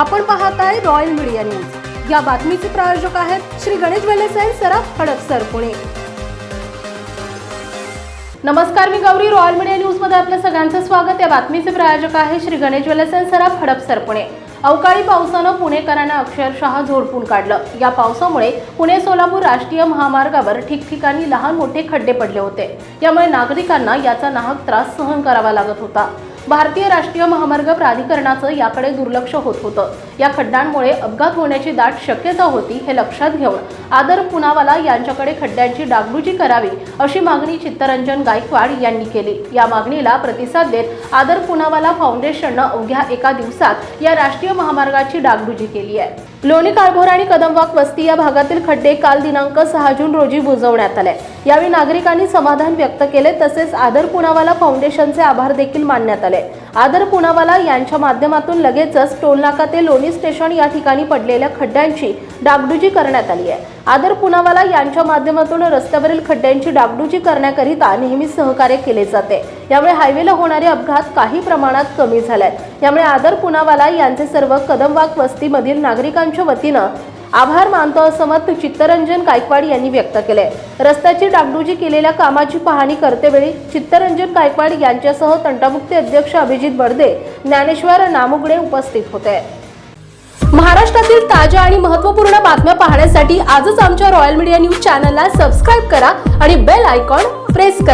आपण पाहत आहे रॉयल मीडिया न्यूज या बातमीचे प्रायोजक आहेत श्री गणेश वेलेसाई सराफ हडपसर पुणे. नमस्कार मी गौरी. रॉयल मीडिया न्यूजमध्ये सगळ्यांचं स्वागत. या बातमीचे प्रायोजक आहे श्री गणेश वेलेसाई सराफ हडपसर पुणे. अवकाळी पावसानं पुणेकरांना अक्षरशः झोडपून काढलं. या पावसामुळे पुणे सोलापूर राष्ट्रीय महामार्गावर ठिकठिकाणी लहान मोठे खड्डे पडले होते. यामुळे नागरिकांना याचा नाहक त्रास सहन करावा लागत होता. भारतीय राष्ट्रीय महामार्ग प्राधिकरणाचं याकडे दुर्लक्ष होत होतं. या खड्ड्यांमुळे अपघात होण्याची दाट शक्यता होती हे लक्षात घेऊन आदर पुनावाला यांच्याकडे खड्ड्यांची डागडुजी करावी अशी मागणी चित्तरंजन गायकवाड यांनी केली. या मागणीला प्रतिसाद देत आदर पुनावाला फाउंडेशननं अवघ्या एका दिवसात या राष्ट्रीय महामार्गाची डागडुजी केली आहे. लोणी काळभोर आणि कदमवाक वस्ती या भागातील खड्डे काल दिनांक सहा जून रोजी बुजवण्यात आले. यावेळी नागरिकांनी समाधान व्यक्त केले तसेच आदर पुनावाला फाउंडेशनचे आभार देखील मानण्यात आले. आदर पुनावाला यांच्या माध्यमातून लगेचच टोलनाका ते लोणी स्टेशन या ठिकाणी पडलेल्या खड्ड्यांची डागडुजी करण्यात आली आहे. आदर पुनावाला यांच्या माध्यमातून रस्त्यावरील खड्ड्यांची डागडुजी करण्याकरिता नेहमी सहकार्य केले जाते. यामुळे हायवेला होणारे अपघात काही प्रमाणात कमी झालेत. यामुळे आदर पुनावाला यांचे सर्व कदमवाक वस्तीमधील नागरिकांच्या वतीनं आभार मानतो असं मत चित्तरंजन गायकवाड यांनी व्यक्त केले रस्त्याची डागडुजी केलेल्या कामाची पाहणी करतेवेळी चित्तरंजन गायकवाड यांच्यासह तंटामुक्ती अध्यक्ष अभिजित बर्दे ज्ञानेश्वर नामुगडे उपस्थित होते. महाराष्ट्रातील ताज्या आणि महत्त्वपूर्ण बातम्या पाहण्यासाठी आजच आमच्या रॉयल मीडिया न्यूज चॅनलला सबस्क्राईब करा आणि बेल आयकॉन प्रेस करा.